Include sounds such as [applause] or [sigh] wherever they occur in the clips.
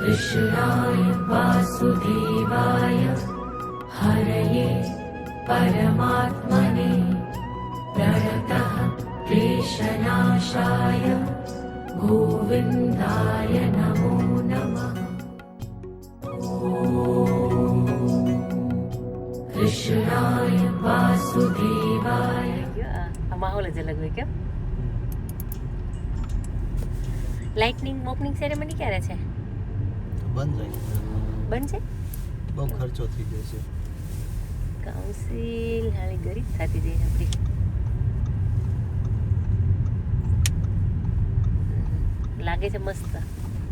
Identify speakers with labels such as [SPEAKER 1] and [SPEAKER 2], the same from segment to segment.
[SPEAKER 1] कृष्णाय वासुदेवाय हरये परमात्मने प्रणतः क्लेशनाशाय गोविन्दाय नमो नमः ॐ कृष्णाय वासुदेवाय
[SPEAKER 2] આ માહોલ જ અલગ હોય કેમ લાઇટનિંગ ઓપનિંગ સેરેમની ક્યારે છે
[SPEAKER 3] બંધ રહી
[SPEAKER 2] બનશે
[SPEAKER 3] બહુ ખર્ચો થઈ જશે
[SPEAKER 2] કાઉન્સિલ હાલી ગરીબ થતી જઈ આપણી. લાગે છે મસ્ત.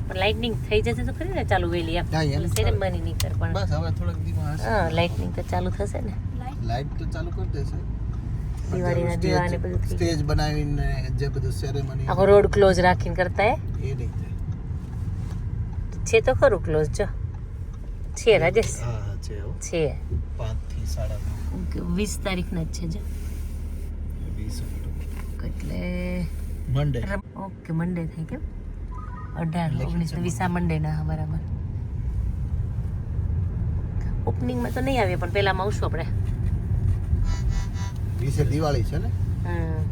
[SPEAKER 2] પણ લાઇટનિંગ થઈ જશે તો ખરી ને ચાલુ વહેલી એમ. એટલે સેરેમની નહીં કર પણ
[SPEAKER 3] બસ હવે થોડાક દિવસ
[SPEAKER 2] હા લાઇટનિંગ તો ચાલુ થશે ને.
[SPEAKER 3] લાઈટ તો ચાલુ કરી દેશે.
[SPEAKER 2] દિવાળીના દિવાળી બધું
[SPEAKER 3] સ્ટેજ બનાવીને જે બધું સેરેમની
[SPEAKER 2] આખો રોડ ક્લોઝ રાખીને કરતા હે?
[SPEAKER 3] એ નહીં
[SPEAKER 2] છે તો ખરું ક્લોઝ જો. છે રાજેશ?
[SPEAKER 3] છે
[SPEAKER 2] વીસ તારીખના જ છે જો. એટલે
[SPEAKER 3] મંડે
[SPEAKER 2] ઓકે મંડે થાય કેમ? અઢાર ઓગણીસ વીસ આ મંડે ના હા, બરાબર ઓપનિંગમાં તો નહીં આવીએ પણ પહેલામાં આવશું આપણે.
[SPEAKER 3] દિવાળી છે ને?
[SPEAKER 2] હમ.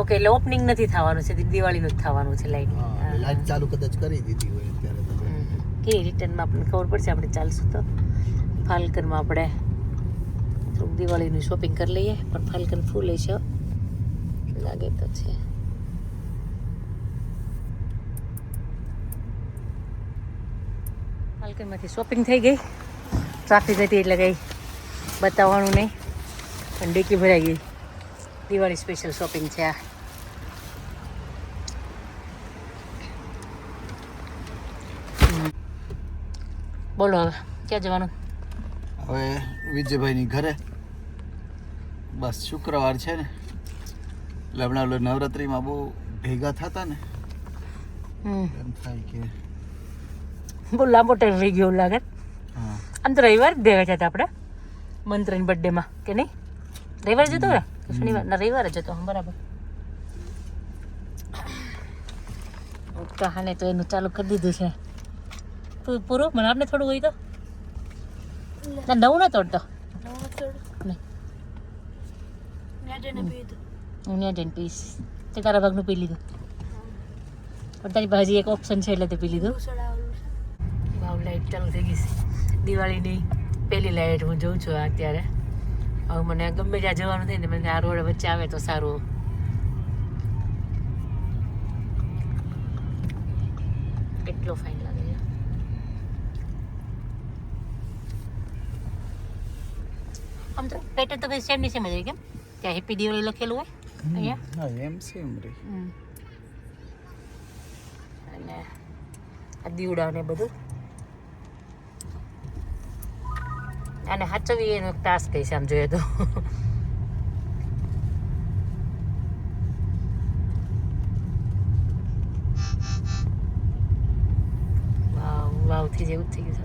[SPEAKER 2] ઓકે એટલે ઓપનિંગ નથી થવાનું છે દિવાળીનું જ થવાનું છે લાઈટ
[SPEAKER 3] લાઈટ ચાલુ કદાચ કરી દીધી હોય અત્યારે તમે
[SPEAKER 2] કે રિટર્નમાં આપણને ખબર પડશે? આપણે ચાલશું તો. ફાલ્કનમાં આપણે થોડુંક દિવાળીનું શોપિંગ કરી લઈએ પણ ફાલ્કન ફૂલ છે. લાગે તો છે. ફાલ્કનમાંથી શોપિંગ થઈ ગઈ. ટ્રાફિક હતી એટલે કંઈ બતાવવાનું નહીં. પણ ડેકી ભરાઈ ગઈ. દિવાળી સ્પેશિયલ શોપિંગ છે આ. બોલો હવે ક્યાં જવાનું?
[SPEAKER 3] હવે વિજયભાઈની ઘરે. બસ શુક્રવાર છે ને. એટલે હમણાં ઓલો નવરાત્રિમાં બહુ ભેગા થતા ને.
[SPEAKER 2] હમ.
[SPEAKER 3] એમ થાય કે
[SPEAKER 2] બહુ લાંબો ટાઈમ રહી ગયો લાગે.
[SPEAKER 3] હા.
[SPEAKER 2] આમ તો રવિવાર ભેગા થયા આપણે. મંત્રની બર્થડેમાં કે નહીં? રવિવાર જતો કે શનિવાર ના રવિવારે જતો હા બરાબર. કહાને તો એનું ચાલુ કરી દીધું છે. તું પૂરો? મને આપને થોડું હોય તો? ના નવું ના તોડતો હું ત્યાં જઈને પીશ તે તારા ભાગનું પી લીધું. પણ તારી ભાજી એક ઓપ્શન છે એટલે તે પી લીધું. ભાવ લાઈટ ચાલુ થઈ ગઈ છે. દિવાળીની પહેલી લાઈટ હું જોઉં છું અત્યારે. હવે મને ગમે ત્યાં જવાનું થાય ને મને આ રોડ વચ્ચે આવે તો સારું. કેટલો ફાઇન લાગે છે. આમ તો પેટર્ન તો સેમની સેમ જ રહી કેમ? ત્યાં હેપી દિવાળી લખેલું હોય? અહીંયા?
[SPEAKER 3] હા એમ સેમ રે
[SPEAKER 2] હમ. અને આ દીવડા ને બધું? અને હાચવી એનો ટાસ્ક કહીશ આમ જોઈએ તો. વાવ, વાવથી જેવું થઈ ગયું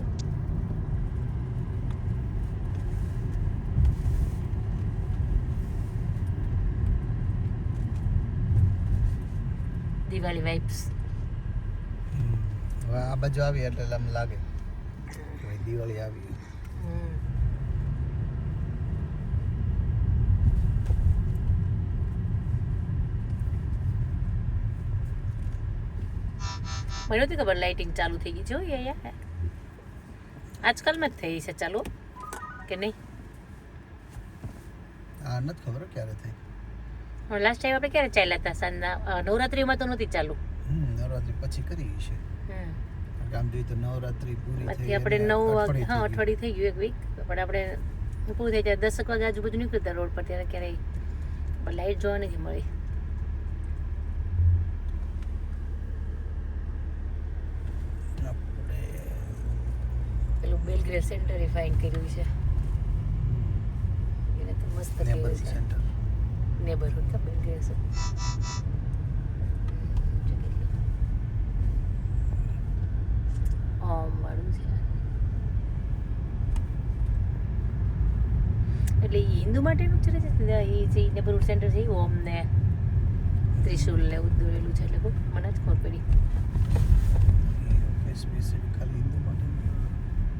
[SPEAKER 2] દિવાળી વાઇબ્સ
[SPEAKER 3] આ બાજુ આવી એટલે એમ લાગે. દિવાળી આવી.
[SPEAKER 2] મને નથી ખબર લાઇટિંગ ચાલુ થઈ ગઈ જોઈએ યાર આજકાલમાં જ થઈ છે ચાલુ કે નહીં?
[SPEAKER 3] આ નથી ખબર ક્યારે થઈ.
[SPEAKER 2] હવે લાસ્ટ ટાઈમ આપણે ક્યારે ચાલ્યા હતા? સાંજના નવરાત્રીમાં તો નહોતી ચાલુ.
[SPEAKER 3] હમ નવરાત્રી પછી કરી છે આમ જોઈએ તો નવરાત્રી પૂરી થઈ
[SPEAKER 2] આપણે નવ વાગે હા અઠવાડિયું થઈ ગયું એક વીક પણ આપણે પૂરું થઈ જાય. દસક વાગે આજુબાજુ નીકળતા રોડ પર. ત્યારે ક્યારેય લાઈટ જોવા નથી મળી
[SPEAKER 3] આપણે
[SPEAKER 2] પેલું બેલગ્રેડ સેન્ટર રિફાઇન કર્યું છે. એને તો મસ્ત કર્યું
[SPEAKER 3] સેન્ટર
[SPEAKER 2] છે. નેબરહુડ તો બેલગ્રેડ એટલે હિન્દુ માટેનું જ છે એ જે નેબરહુડ સેન્ટર છે એ ઓમ ને ત્રિશુલ ને એવું દોરેલું છે એટલે બહુ મને જ ખબર પડી.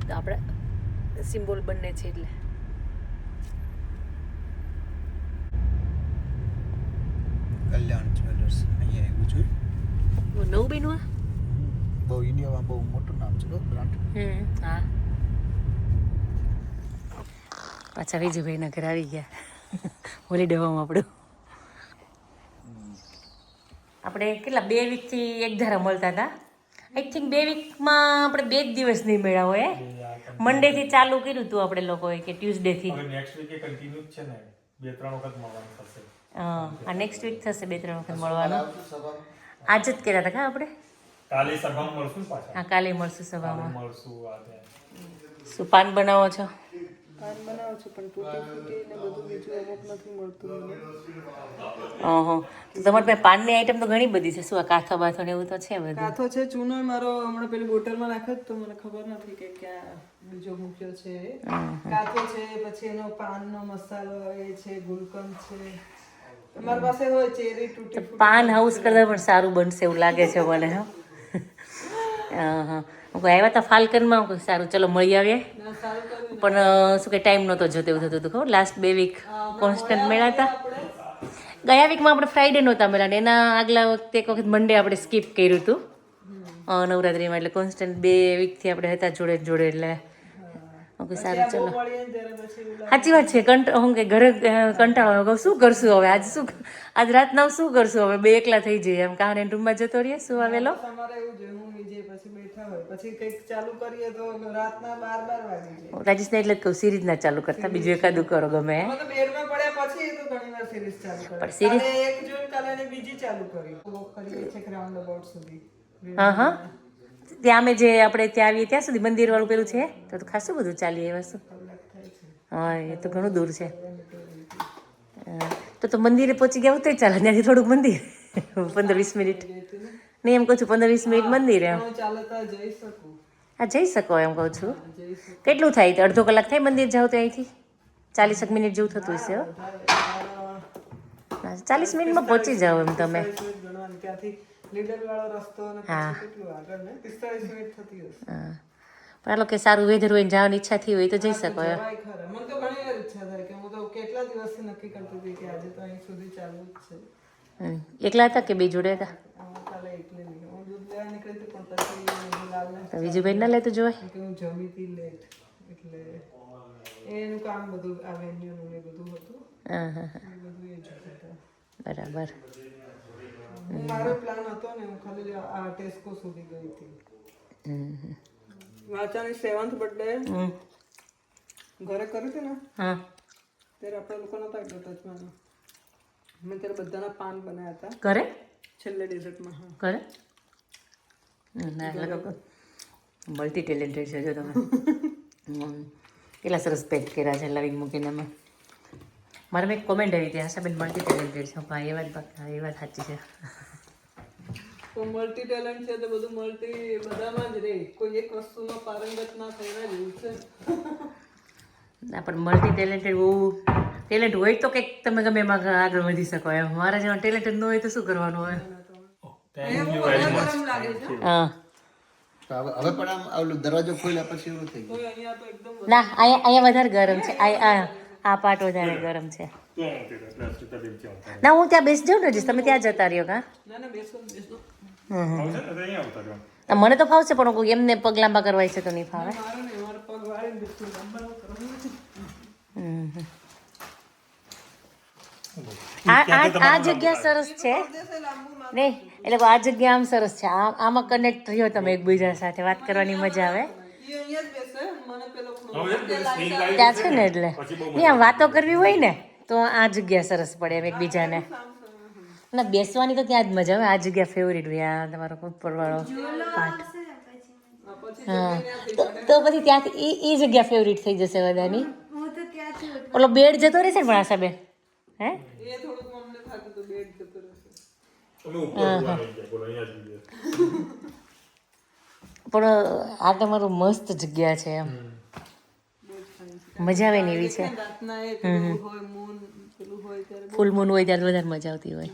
[SPEAKER 3] SPC
[SPEAKER 2] સિમ્બોલ બંને છે એટલે.
[SPEAKER 3] કલ્યાણ જ્વેલર્સ અહીંયા આવ્યું છું?
[SPEAKER 2] નવું બન્યું
[SPEAKER 3] બહુ ઇન્ડિયામાં બહુ મોટું નામ છે બ્રાન્ડ.
[SPEAKER 2] હમ હા. પાછા વિજયભાઈના ઘરે આવી ગયા. હોલી ડેવામાં આપણું. આપણે કેટલા બે વીકથી એક ધારા મળતા હતા? આઈ થિંક બે વીકમાં આપણે બે જ દિવસ નહીં મળ્યા હોય મંડેથી ચાલુ કર્યું હતું આપણે લોકોએ કે ટ્યુઝડે
[SPEAKER 4] થી નેક્સ્ટ વીકે કન્ટિન્યુ છે ને. બે ત્રણ વખત મળવાનું થશે.
[SPEAKER 2] આ નેક્સ્ટ વીક થશે બે ત્રણ વખત મળવાનું. આજ જ કર્યા હતા કા આપણે?
[SPEAKER 4] કાલે સભામાં મળશું પાછા?
[SPEAKER 2] હા કાલે મળશું સભામાં.
[SPEAKER 4] મળશું આ તે
[SPEAKER 2] શું પાન બનાવો છો?
[SPEAKER 5] પાન બનાવું છું પણ તૂટી ફૂટી ને બધું બીજું અમુક નથી મળતું મને.
[SPEAKER 2] ઓહો. તમારી પાસે પાનની આઈટમ તો ઘણી બધી છે. શું આ કાથા બાથો ને એવું તો છે બધું?
[SPEAKER 5] કાથો છે ચૂનો મારો હમણાં પેલી બોટલમાં નાખ્યો તો મને ખબર નથી કે ક્યાં બીજો મૂક્યો છે કાથો છે પછી એનો પાનનો મસાલો એ છે ગુલકંદ છે. મારી પાસે હોય ચેરી
[SPEAKER 2] પાન હાઉસ કરતા પણ સારું બનશે એવું લાગે છે મને હા. હા હું. આવ્યા હતા ફાલ્કનમાં? હું સારું ચલો મળી આવીએ. પણ શું કે ટાઈમ નહોતો જતો એવું થતું હતું ખબર? લાસ્ટ બે વીક કોન્સ્ટન્ટ મેળા હતા ગયા વીકમાં આપણે ફ્રાઈડે નહોતા મળ્યા એના આગલા વખતે એક વખત મંડે આપણે સ્કીપ કર્યું હતું. નવરાત્રીમાં એટલે કોન્સ્ટન્ટ બે વીકથી આપણે હતા જોડે જોડે એટલે. ઓકે સારું ચલો. સાચી વાત છે કંટ હું કે ઘરે કંટાળો. કહું શું કરશું હવે? આજ શું આજ રાતના શું કરશું? હવે બે એકલા થઈ જઈએ. એમ કાં રૂમમાં જતો રહીએ શું આવેલો
[SPEAKER 5] તમારે એવું જોઈએ હું વિજય પછી બેઠા હોય. પછી કંઈક ચાલુ કરીએ તો રાતના બાર બાર વાગી જાય.
[SPEAKER 2] રાજેશને એટલે કહું સિરીઝ ના ચાલુ કરતા બીજું એકાદું કરો ગમે.
[SPEAKER 5] તો બેડમાં પડ્યા પછી તો ઘણી સિરીઝ ચાલુ કરે
[SPEAKER 2] પણ series-
[SPEAKER 5] એક જોઈને કાલે બીજી ચાલુ કરી. બહુ કરી છે રાઉન્ડ અબાઉટ સુધી.
[SPEAKER 2] હા હા. ત્યાં અમે જે આપણે ત્યાં આવીએ ત્યાં સુધી મંદિર વાળું પેલું છે? તો તો ખાસું બધું ચાલીએ એ વસ્તુ હા એ તો ઘણું દૂર છે. તો તો મંદિરે પહોંચી ગયા તોય ચાલે ત્યાંથી થોડુંક મંદિર પંદર વીસ મિનિટ. નહીં એમ કહું છું પંદર વીસ મિનિટ મંદિર
[SPEAKER 5] હું જઈ શકું.
[SPEAKER 2] એમ કહું છું. કેટલું થાય? અડધો કલાક થાય મંદિર જાવ તો અહીંથી? ચાલીસેક મિનિટ જેવું થતું હશે ચાલીસ મિનિટમાં પહોંચી જાઓ એમ તમે. હા.
[SPEAKER 5] ને?
[SPEAKER 2] હા. પણ આ લોકો સારું વેધર હોય ને જવાની ઈચ્છા થઈ હોય તો જઈ શકો એમ.
[SPEAKER 5] મને તો ઘણી વાર ઈચ્છા થાય કે હું તો કેટલા દિવસથી નક્કી કરતી હતી કે આજે તો અહીં સુધી ચાલુ જ છે.
[SPEAKER 2] એકલા હતા કે બે જોડે હતા
[SPEAKER 5] હું કાલે એકલી નીકળી હું દૂધ લેવા નીકળી હતી પણ પછી
[SPEAKER 2] બીજું ના લેતું જોવાય
[SPEAKER 5] કે હું જમી હતી લેટ એટલે એનું કામ બધું આ વેન્યુનું ને એ બધું હતું.
[SPEAKER 2] હા હા હા.
[SPEAKER 5] એ બધું એ જોતા
[SPEAKER 2] બરાબર.
[SPEAKER 5] મારો પ્લાન હતો ને હું ખાલી આ ટેસ્કો સુધી ગઈ હતી. વાચાની સેવન્થ બર્થડે
[SPEAKER 2] હમ.
[SPEAKER 5] ઘરે કરી હતી ને?
[SPEAKER 2] હા.
[SPEAKER 5] ત્યારે આપણે લોકો નતા એટલો ટચમાં મેં ત્યારે બધાના પાન બનાવ્યા હતા.
[SPEAKER 2] કરે
[SPEAKER 5] છેલ્લે ડેઝર્ટમાં હા.
[SPEAKER 2] કરે હમ, ના લગભગ મલ્ટી ટેલેન્ટેડ છે જો તમે. કેટલા સરસ પેક કર્યા છે લવિંગ મૂકીને અમે મારે મેં કોમેન્ટ આવી હતી આશાબેન મલ્ટી ટેલેન્ટેડ છે હા એ વાત એ વાત સાચી છે
[SPEAKER 5] તો મલ્ટી ટેલેન્ટ છે તો બધું મલ્ટી બધામાં જ રહે કોઈ એક વસ્તુમાં પારંગત ના થયેલા જેવું છે
[SPEAKER 2] ના પણ મલ્ટી ટેલેન્ટેડ બહુ ટેલેન્ટ હોય તો કંઈક તમે ગમે એમાં આગળ વધી શકો એમ મારા જેવા ટેલેન્ટેડ ન હોય તો શું કરવાનું હોય હા.
[SPEAKER 3] હવે હવે પણ આમ ઓલું દરવાજો ખોલ્યા પછી એવું થઈ ગયું.
[SPEAKER 5] કોઈ અહીંયા તો એકદમ
[SPEAKER 2] ના અહીંયા અહીંયા વધારે ગરમ છે. આ આ આ પાર્ટ વધારે ગરમ છે. ના હું ત્યાં બેસી જાઉં ને તમે ત્યાં જતા રહ્યો કા? મને તો ફાવશે પણ કોઈ એમને પગ લાંબા કરવા છે તો નહીં ફાવે. હમ. આ આ આ જગ્યા સરસ છે. નહીં એટલે આ જગ્યા આમ સરસ છે. આમાં કનેક્ટ થયો તમે એકબીજા સાથે. વાત કરવાની મજા આવે.
[SPEAKER 5] એ અહીંયા જ બેસે. મને પેલો
[SPEAKER 4] હવે સ્ક્રીન લાઈટ
[SPEAKER 2] ત્યાં છે ને એટલે. નહીં આમ વાતો કરવી હોય ને તો આ જગ્યા સરસ પડે એમ એકબીજાને. ના બેસવાની તો ત્યાં જ મજા આવે. આ જગ્યા ફેવરિટ હોય. આ તમારો ઉપરવાળો પાઠ હા તો તો પછી ત્યાંથી એ એ જગ્યા ફેવરિટ થઈ જશે બધાની. ઓલો બેડ જતો રહેશે ને પણ આશાબેન હે?
[SPEAKER 5] એ થોડુંક અમને થતું હતું બેડ જતો રહેશે.
[SPEAKER 4] અમે ઉપર ઊભા ગયા બોલો અહીંયા જ બીજે
[SPEAKER 2] પણ આ તમારું મસ્ત જગ્યા છે એમ. મજા આવે ને એવી છે? ફૂલ મૂન હોય ત્યારે વધારે મજા આવતી હોય.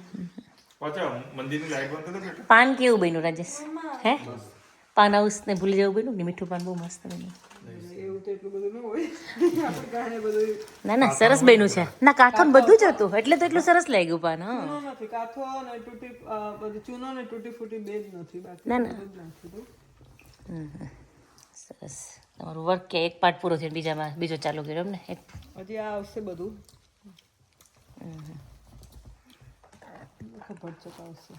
[SPEAKER 2] પાન કેવું બન્યું રાજેશ? હે પાન હાઉસ ને ભૂલી જવું બન્યું ને? મીઠું પાન બહુ મસ્ત બન્યું.
[SPEAKER 5] તો એટલું બધું ન હોય. આપણે ગાણે બધું
[SPEAKER 2] ના ના સરસ બન્યું છે. ના કાથો બધું જ હતું. એટલે તો એટલું સરસ લાગ્યું પાન હા.
[SPEAKER 5] નથી. કાથો ને તૂટી બધું ચૂનો ને તૂટી ફૂટી બે જ નથી. બાકી
[SPEAKER 2] ના, ના. સરસ. તમારું વર્ક કે એક પાર્ટ પૂરો થયો બીજામાં બીજો ચાલુ કર્યો એમ ને
[SPEAKER 5] હજી આ આવશે બધું. ખબર આવશે.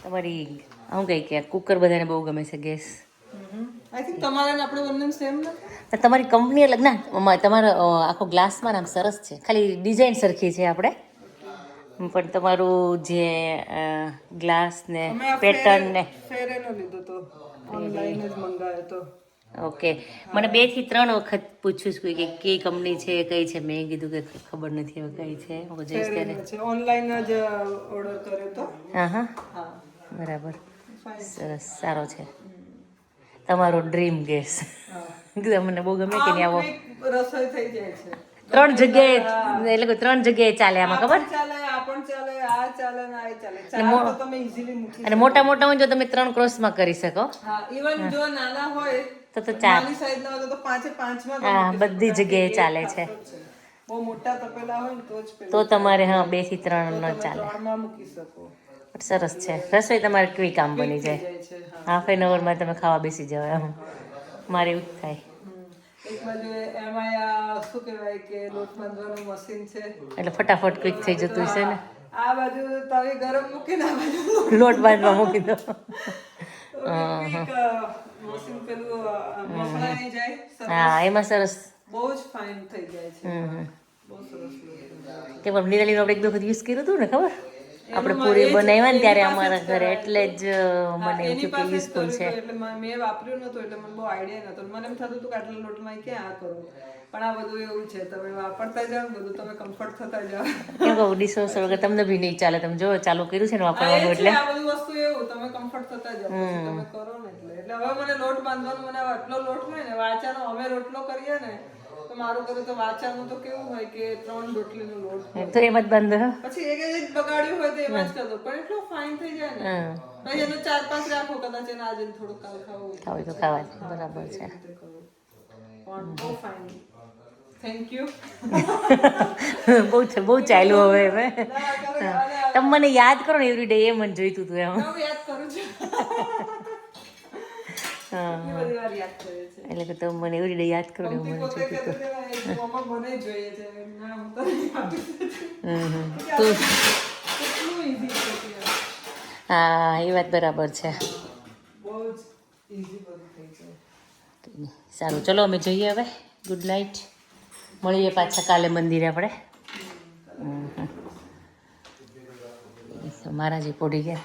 [SPEAKER 2] તમારી હું કંઈ કે કુકર બધાને બહુ ગમે છે ગેસ?
[SPEAKER 5] તમારે
[SPEAKER 2] કંપની અલગ ના તમારો આખો ગ્લાસમાં આમ સરસ છે. ખાલી ડિઝાઇન સરખી છે આપણે. પણ તમારું જે ગ્લાસ ને પેટર્ન ને ઓકે. મને બેથી ત્રણ વખત પૂછ્યું છું કે કઈ કંપની છે કઈ છે? મેં કીધું કે ખબર નથી હવે કઈ છે. હું જઈશ ત્યારે.
[SPEAKER 5] ઓનલાઈન જ ઓર્ડર કર્યો તો.
[SPEAKER 2] હા હા. બરાબર. સરસ સારો છે. તમારો ડ્રીમ ગેસ મને બહુ ગમે કે નહીં આવો?
[SPEAKER 5] રસોઈ થઈ જાય છે.
[SPEAKER 2] ત્રણ જગ્યાએ એટલે કે ત્રણ જગ્યાએ ચાલે આમાં ખબર? અને મોટા મોટા હોય જો તમે ત્રણ ક્રોસમાં કરી શકો.
[SPEAKER 5] ઇવન જો નાના હોય
[SPEAKER 2] તો તો ચાર. હા બધી જગ્યાએ ચાલે છે.
[SPEAKER 5] બહુ મોટા તપેલા હોય તો
[SPEAKER 2] તમારે હા બેથી ત્રણ ન ચાલે.
[SPEAKER 5] મૂકી શકો.
[SPEAKER 2] સરસ છે. રસોઈ તમારે કેવી કામ બની જાય? હાફ એન અવરમાં તમે ખાવા બેસી જાવ એમ મારે એવું જ થાય. એટલે ફટાફટ ક્વિક થઈ જતું છે ને?
[SPEAKER 5] આ બાજુ તવી ગરમ મૂકી ના બાજુ
[SPEAKER 2] લોટ. બાંધવા મૂકી દો. હા એમાં સરસ.
[SPEAKER 5] બહુ જ ફાઇન થઈ જાય છે.
[SPEAKER 2] તે પણ આપણે એક દો વખત યુઝ કર્યું હતું ને ખબર? આપણે પૂરી બનાવ્યા ને ત્યારે અમારા ઘરે એટલે જ મને
[SPEAKER 5] એની
[SPEAKER 2] કે યુઝફુલ છે.
[SPEAKER 5] એટલે મેં વાપર્યું નતું એટલે મને બહુ આઈડિયા નતો મને એમ થતું હતું કે આટલા લોટમાં ક્યાં આ કરું? પણ આ બધું એવું છે તમે વાપરતા જાઓ બધું તમે કમ્ફર્ટ થતા જાઓ.
[SPEAKER 2] કેમ કહું વગર તમને બી નહીં ચાલે. તમે જો ચાલુ કર્યું છે ને વાપરવાનું એટલે
[SPEAKER 5] આ બધું વસ્તુ એવું તમે કમ્ફર્ટ થતા જાઓ તમે કરો ને એટલે. એટલે હવે મને લોટ બાંધવાનું મને આટલો લોટ હોય ને વાચાનો અમે રોટલો કરીએ ને તો મારું કર્યું તો વાચાનું તો કેવું હોય કે ત્રણ રોટલીનો લોટ
[SPEAKER 2] તો એમ જ બંધ
[SPEAKER 5] પછી એક એક બગાડ્યું હોય તો એમાં જ કરતો પણ એટલો ફાઇન થઈ જાય ને. પછી એનો ચાર પાંચ રાખો કદાચ એને આજે થોડું કાલ ખાવું
[SPEAKER 2] ખાવું તો ખાવા બરાબર છે.
[SPEAKER 5] પણ બહુ ફાઇન થેન્ક યુ
[SPEAKER 2] બહુ બહુ ચાલ્યું હવે હવે તમે મને યાદ કરો ને એવરી ડે એ મને જોઈતું હતું એમ.
[SPEAKER 5] યાદ કરું છું
[SPEAKER 2] હા
[SPEAKER 5] ઘણી બધી વાર યાદ કરે છે
[SPEAKER 2] એટલે કે તમે મને એવી રીતે યાદ કરો ને મને
[SPEAKER 5] પોતે કહેતી હતી ને, "એ મને જોઈએ છે. ના હું તો નહીં આપી શકતી."
[SPEAKER 2] હમ હમ.
[SPEAKER 5] કેટલું easy છે ત્યાં.
[SPEAKER 2] હા એ વાત બરાબર છે. સારું. ચલો અમે જઈએ હવે. ગુડ નાઇટ મળીએ પાછા કાલે મંદિરે આપણે. મારા જે પોડી ગયા.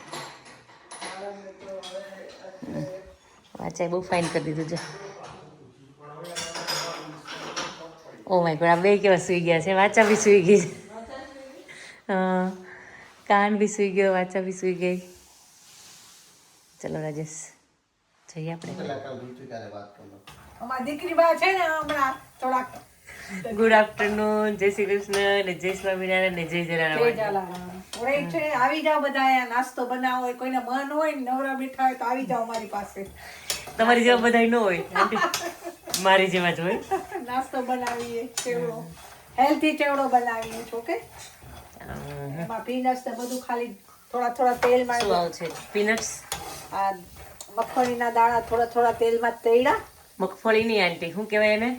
[SPEAKER 2] વાંચાય બહુ ફાઇન કરી દીધું છે ઓ માય ગોડ આ બે કેવા સૂઈ ગયા છે વાચા બી સૂઈ ગઈ કાન બી સૂઈ ગયો વાચા બી સૂઈ ગઈ. ચલો રાજેશ જઈએ આપણે.
[SPEAKER 6] અમારી દીકરી બા છે ને હમણાં થોડાક.
[SPEAKER 2] ગુડ આફ્ટરનૂન જય શ્રી કૃષ્ણ ને જય સ્વામિનારાયણ ને જય જલારામ.
[SPEAKER 6] આવી જાઓ બધા નાસ્તો બનાવો કોઈને મન હોય નવરા બેઠા હોય તો આવી જાઓ મારી પાસે.
[SPEAKER 2] તમારી જેવા બધા ન હોય. [laughs] મારી જેવા જ હોય.
[SPEAKER 6] નાસ્તો બનાવીએ ચેવડો. હેલ્ધી ચેવડો બનાવીએ છો કે એમાં પીનટ્સ ને બધું ખાલી થોડા થોડા તેલમાં
[SPEAKER 2] શું આવું છે? પીનટ્સ
[SPEAKER 6] આ મગફળીના દાણા થોડા થોડા તેલમાં તળ્યા
[SPEAKER 2] મગફળી નહીં આંટી. શું કહેવાય એને?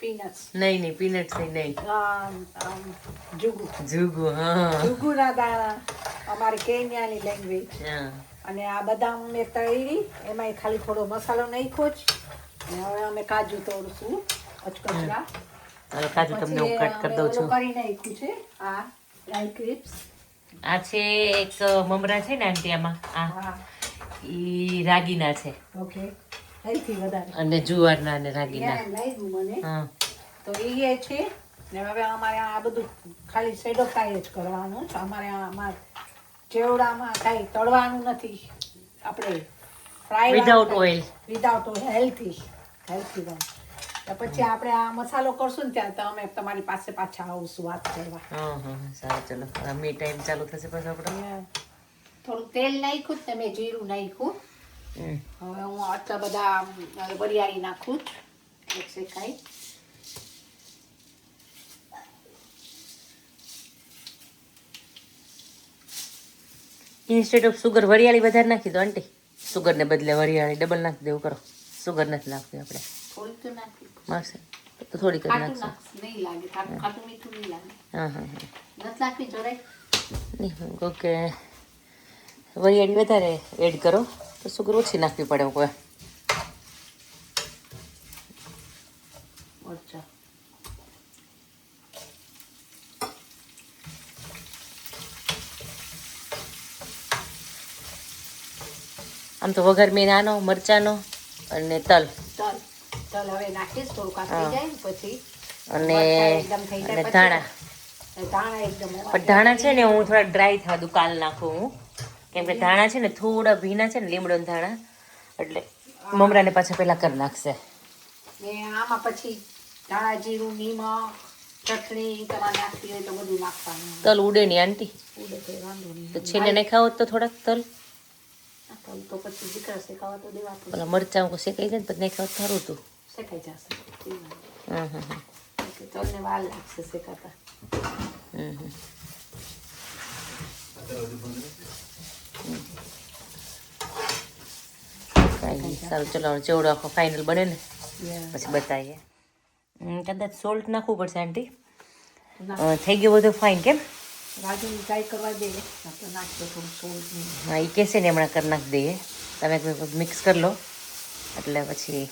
[SPEAKER 6] પીનટ્સ
[SPEAKER 2] નહીં નહીં. પીનટ્સ નહીં
[SPEAKER 6] જુગુ.
[SPEAKER 2] જુગુ હા.
[SPEAKER 6] જુગુના દાણા અમારી કેન્યાની લેંગ્વેજ
[SPEAKER 2] હા.
[SPEAKER 6] અને આ બદામ મેં તળી એમાં ખાલી થોડો મસાલો નાખ્યો જ. અને હવે અમે કાજુ તોડશું અચકચરા.
[SPEAKER 2] હવે કાજુ તમને હું કટ કરી દઉં છું.
[SPEAKER 6] કરી નાખ્યું છે આ ડ્રાય
[SPEAKER 2] આ છે એક મમરા છે ને આંટી આમાં? આ. ઈ રાગીના છે.
[SPEAKER 6] ઓકે. હેલ્થી વધારે.
[SPEAKER 2] અને જુવારના અને રાગીના.
[SPEAKER 6] મને.
[SPEAKER 2] હા.
[SPEAKER 6] તો એ છે. ને હવે અમારે આ બધું ખાલી સેડો ફ્રાય જ કરવાનું. છે અમારે આમાં ચેવડામાં કાંઈ તળવાનું નથી. આપણે fry
[SPEAKER 2] without oil
[SPEAKER 6] without oil healthy healthy બન તો પછી આપણે આ મસાલો કરશું ને ત્યાં તો અમે તમારી પાસે પાછા આવશું વાત કરવા.
[SPEAKER 2] હા હા સારું ચલો. હવે મી ટાઈમ ચાલુ થશે પછી આપણે.
[SPEAKER 6] થોડું તેલ નાખ્યું જ ને મેં જીરું નાખ્યું. હવે હું આટલા બધા વરિયાળી નાખું એક શેકાય.
[SPEAKER 2] ઇન્સ્ટેડ ઓફ સુગર વરિયાળી વધારે નાખી દો આંટી સુગરને બદલે વરિયાળી ડબલ નાખી દેવું કરો. સુગર નથી નાખવી આપણે.
[SPEAKER 6] થોડીક તો
[SPEAKER 2] થોડીક જ નાખશું. હા હા હા.
[SPEAKER 6] નથી નાખવી જરાય?
[SPEAKER 2] નહીં હું કહું કે વરિયાળી વધારે એડ કરો તો સુગર ઓછી નાખવી પડે કોઈ આમ તો વઘાર મેં નાનો મરચાંનો અને તલ.
[SPEAKER 6] તલ. તલ હવે નાખીશ થોડુંક જાય પછી.
[SPEAKER 2] અને ધાણા. પણ ધાણા છે ને હું થોડા ડ્રાય થવા દઉં કાલ નાખું હું. કેમ કે ધાણા છે ને થોડા ભીના છે ને લીમડો ધાણા. એટલે મમરાને પાછા પહેલાં કરી નાખશે.
[SPEAKER 6] આમાં પછી ધાણા જીરું નિમક
[SPEAKER 2] તલ ઉડે ની આંટી.
[SPEAKER 6] તો વાંધો નહીં.
[SPEAKER 2] છેલ્લે નાખ્યા તો થોડાક તલ.
[SPEAKER 6] આ તલ તો પછી દીકરા શેકાવા તો દેવા પડે
[SPEAKER 2] પેલા મરચાં શેકાઈ જાય ને પછી નાખ્યા હોત સારું હતું
[SPEAKER 6] શેકાઈ જશે કોઈ વાંધો
[SPEAKER 2] હમ હમ હમ.
[SPEAKER 6] નહીં. એટલે તલને વાર લાગશે શેકાતા
[SPEAKER 2] હમ હમ. કાંઈ નહીં. સારું ચલો હવે જેવડો આખો ફાઇનલ બને ને પછી બતાવીએ હમ, કદાચ સોલ્ટ નાખવું પડશે આંટી અ, થઈ ગયું બધું ફાઇન કેમ
[SPEAKER 6] રાજુને ટ્રાય કરવા દે. નાખજો થોડું સોલ્ટ
[SPEAKER 2] હા એ કહેશે ને હમણાં કરી નાખી દઈએ તમે મિક્સ કરી લો. એટલે પછી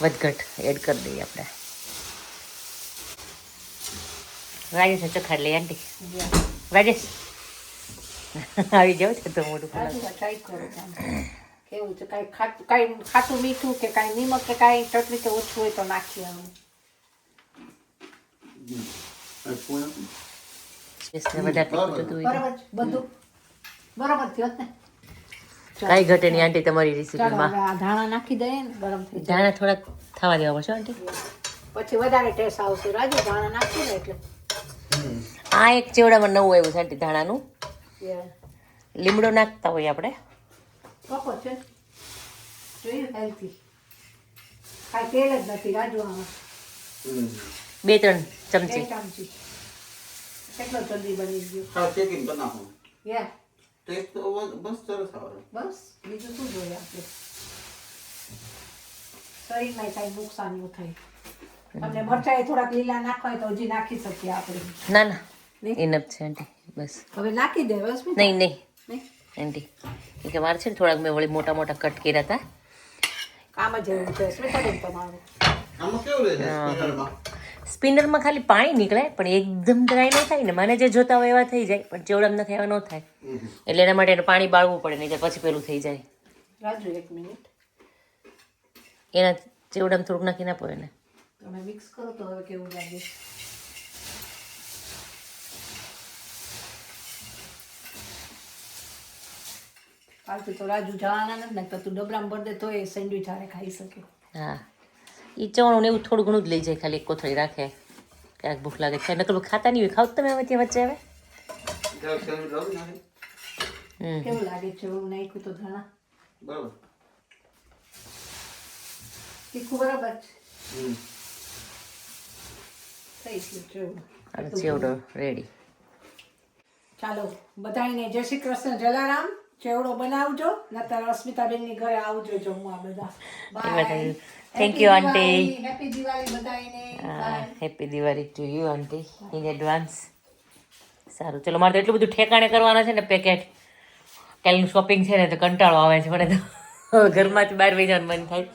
[SPEAKER 2] વધઘટ એડ કરી દઈએ આપણે. રાજેશ ચખાડ લઈએ આંટી. રાજેશ. આવી જાવ છે તો મોટું
[SPEAKER 6] ટ્રાય કરો કેવું છે? કાંઈ ખાટું કાંઈ ખાટું મીઠું કે કાંઈ નિમક કે કાંઈ ચટણી કે ઓછું હોય તો નાખીએ અમે.
[SPEAKER 2] કાંઈ ઘટે નહીં આંટી તમારી રેસીપીમાં
[SPEAKER 6] ધાણા નાખી દઈએ ને ગરમ થઈ
[SPEAKER 2] ધાણા થોડાક થવા દેવા પડશે આંટી.
[SPEAKER 6] પછી વધારે ટેસ્ટ આવશે. રાજુ ધાણા નાખી ને એટલે.
[SPEAKER 2] આ એક ચેવડામાં નવું આવ્યું છે આંટી ધાણાનું. લીમડો નાખતા હોય આપણે.
[SPEAKER 6] કપો છે. જોઈએ હેલ્થી કાંઈ તેલ જ નથી રાજુ આમાં.
[SPEAKER 2] બે ત્રણ ચમચી.
[SPEAKER 6] ચમચી. કેટલો જલ્દી બની ગયો?
[SPEAKER 3] હા શેકીને બનાવું.
[SPEAKER 6] યા
[SPEAKER 3] ટેસ્ટ તો બસ સરસ આવે.
[SPEAKER 6] બસ બીજું શું જોઈએ આપણે? શરીરમાં કાંઈ નુકસાન ન થાય થોડાક લીલા નાખવા તો હજી નાખી શકીએ આપણે.
[SPEAKER 2] ના ના? ઇનફ છે આંટી બસ.
[SPEAKER 6] હવે નાખી દે બસ
[SPEAKER 2] નહીં નહીં. આંટી કે મારે છે ને થોડાક મેં વળી મોટા મોટા કટ કર્યા હતા
[SPEAKER 6] કામ જ એવું છે. સ્મિતાબેન તમારું.
[SPEAKER 3] આમાં કેવું રહે છે સ્પિનરમાં
[SPEAKER 2] ખાલી પાણી નીકળે પણ એકદમ ડ્રાય ન થાય ને મને જે જોતા હોય એવા થઈ જાય પણ જેવડામ નથી એવા ન થાય. એટલે એના માટે એને પાણી બાળવું પડે નહીં પછી પેલું થઈ જાય.
[SPEAKER 6] રાજુ એક મિનિટ.
[SPEAKER 2] એના ચેવડામ થોડુંક નાખી ના પડે ને
[SPEAKER 6] તમે મિક્સ કરો તો હવે કેવું લાગે? કાલથી તો રાજુ જવાના નથી ને તું ડબરામ ભર દે તો એ સેન્ડવિચ હારે ખાઈ શકે.
[SPEAKER 2] હા. એ ચવાણું ને એવું થોડું ઘણું જ લઈ જાય ખાલી એક કોથળી રાખે. ક્યાંક ભૂખ લાગે છે. નકલ ખાતા નહીં હોય. ખાવ તમે હવે ત્યાં વચ્ચે હવે.
[SPEAKER 3] જરાક સેન્ડવીચ લાવી નાખી
[SPEAKER 2] હમ.
[SPEAKER 6] કેવું લાગે છે? એવું નાખ્યું તો ધાણા?
[SPEAKER 3] બરાબર.
[SPEAKER 6] તીખું બરાબર છે?
[SPEAKER 3] હમ.
[SPEAKER 6] થઈ ગયું જેવું
[SPEAKER 2] હવે ચેવડો રેડી
[SPEAKER 6] ચાલો બધાને જય શ્રી કૃષ્ણ જલારામ. ચેવડો બનાવજો નતર અસ્મિતાબેનની ઘરે આવજો જમવા બધા. Bye
[SPEAKER 2] Thank you aunty
[SPEAKER 6] happy Diwali બધાને
[SPEAKER 2] happy Diwali to you aunty in advance સારું ચલો મારે તો એટલું બધું ઠેકાણે કરવાના છે ને પેકેટ કાલનું શોપિંગ છે ને તો કંટાળો આવે છે મને તો. [laughs] ઘરમાંથી બહાર વહી જવાનું મન થાય.